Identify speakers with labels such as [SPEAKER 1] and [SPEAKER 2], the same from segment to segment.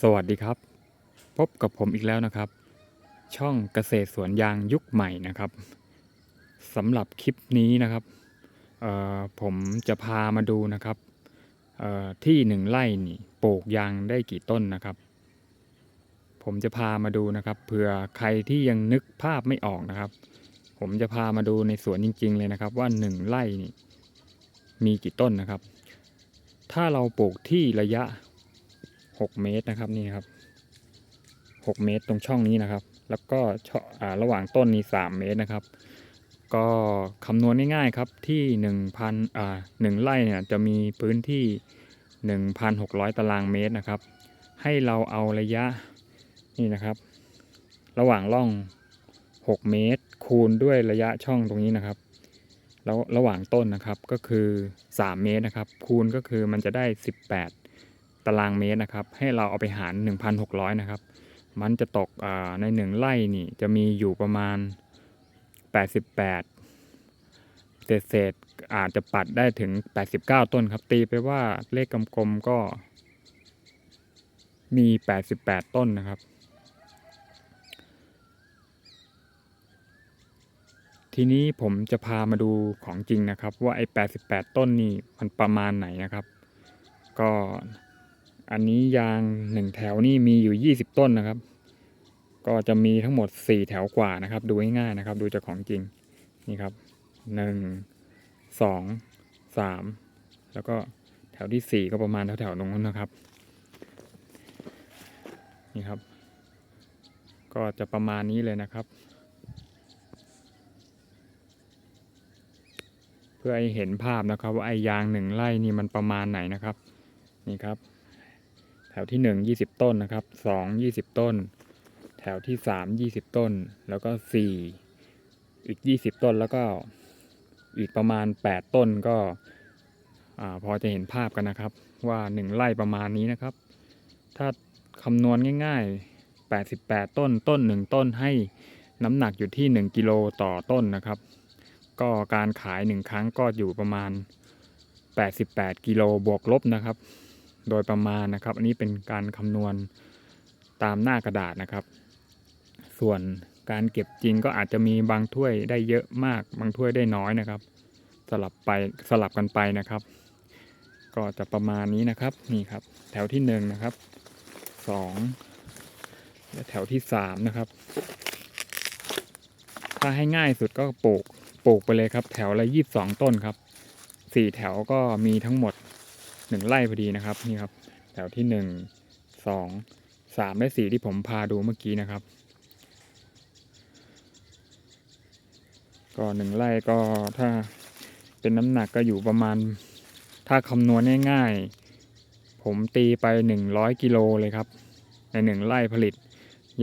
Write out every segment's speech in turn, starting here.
[SPEAKER 1] สวัสดีครับ พบกับผมอีกแล้วนะครับ ช่องเกษตรสวนยางยุคใหม่นะครับสำหรับคลิปนี้นะครับผมจะพามาดูนะครับที่หนึ่งไร่นี่ปลูกยางได้กี่ต้นนะครับ ผมจะพามาดูนะครับเผื่อใครที่ยังนึกภาพไม่ออกนะครับ ผมจะพามาดูในสวนจริง ๆ เลยนะครับ ว่าหนึ่งไร่นี่มีกี่ต้นนะครับ ถ้าเราปลูกที่ระยะ 6 เมตรนะครับนี่ครับ 6 เมตรตรงช่องนี้นะครับ แล้วก็ช่ออระหว่างต้นนี้ 3 เมตรนะครับ ก็คำนวณง่ายๆครับที่1,000อ่า1ไร่เนี่ยจะมีพื้นที่ 1,600 ตารางเมตรนะครับ ให้เราเอาระยะนี่นะครับ ระหว่างร่อง 6 เมตร คูณด้วยระยะช่องตรงนี้นะครับแล้วระหว่างต้นนะครับก็คือ 3 เมตรนะครับ คูณก็คือมันจะได้ 18 ตารางเมตรนะครับ ให้เราเอาไปหาร 1,600 นะครับ มันจะตกใน 1 ไร่นี่จะมีอยู่ประมาณ 88 เศษเศษอาจจะปัดได้ถึง 89 ต้นครับ ตีไปว่าเลขกลมๆก็มี 88 ต้นนะครับ ทีนี้ผมจะพามาดูของจริงนะครับ ว่าไอ้ 88 ต้นนี่มันประมาณไหนนะครับ ก็ อันนี้ยางหนึ่งแถวนี่มีอยู่20ต้นนะครับ ก็จะมีทั้งหมด4แถวกว่านะครับ ดูง่ายๆนะครับ ดูจากของจริงนี่ครับ1 2 3แล้วก็แถวที่4ก็ประมาณแถวๆตรงนู้นนะครับนี่ครับ ก็จะประมาณนี้เลยนะครับ เพื่อให้เห็นภาพนะครับ ว่าไอ้ยางหนึ่งไร่นี่มันประมาณไหนนะครับ นี่ครับ แถวที่หนึ่งยี่สิบต้นนะครับสองยี่สิบต้น แถวที่สามยี่สิบต้น แล้วก็สี่อีกยี่สิบต้นแล้วก็อีกประมาณแปดต้นก็พอจะเห็นภาพกันนะครับ ว่าหนึ่งไร่ประมาณนี้นะครับ ถ้าคำนวณง่าย ๆ 88 ต้นต้นหนึ่งต้นให้น้ำหนักอยู่ที่ 1 กิโลต่อต้นนะครับ ก็การขายหนึ่งครั้งก็อยู่ประมาณ 88 กิโลบวกลบนะครับ โดยประมาณนะครับ อันนี้เป็นการคำนวณตามหน้ากระดาษนะครับ ส่วนการเก็บจริงก็อาจจะมีบางถ้วยได้เยอะมาก บางถ้วยได้น้อยนะครับ สลับไปสลับกันไปนะครับ ก็จะประมาณนี้นะครับนี่ครับ แถวที่หนึ่งนะครับสองและแถวที่สามนะครับ ถ้าให้ง่ายสุดก็ปลูกปลูกไปเลยครับ แถวละยี่สิบสองต้นครับสี่แถวก็มีทั้งหมด หนึ่งไร่พอดีนะครับนี่ครับแถวที่หนึ่งสองสามและสี่ที่ผมพาดูเมื่อกี้นะครับ ก็หนึ่งไร่ก็ถ้าเป็นน้ำหนักก็อยู่ประมาณ ถ้าคำนวณง่ายๆ ผมตีไป100กิโลเลยครับ ใน1ไร่ผลิต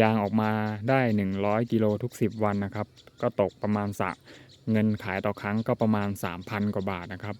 [SPEAKER 1] ยางออกมาได้ 100 กิโลทุก 10 วันนะครับ ก็ตกประมาณสะเงินขายต่อครั้งก็ประมาณ 3,000 กว่าบาทนะครับ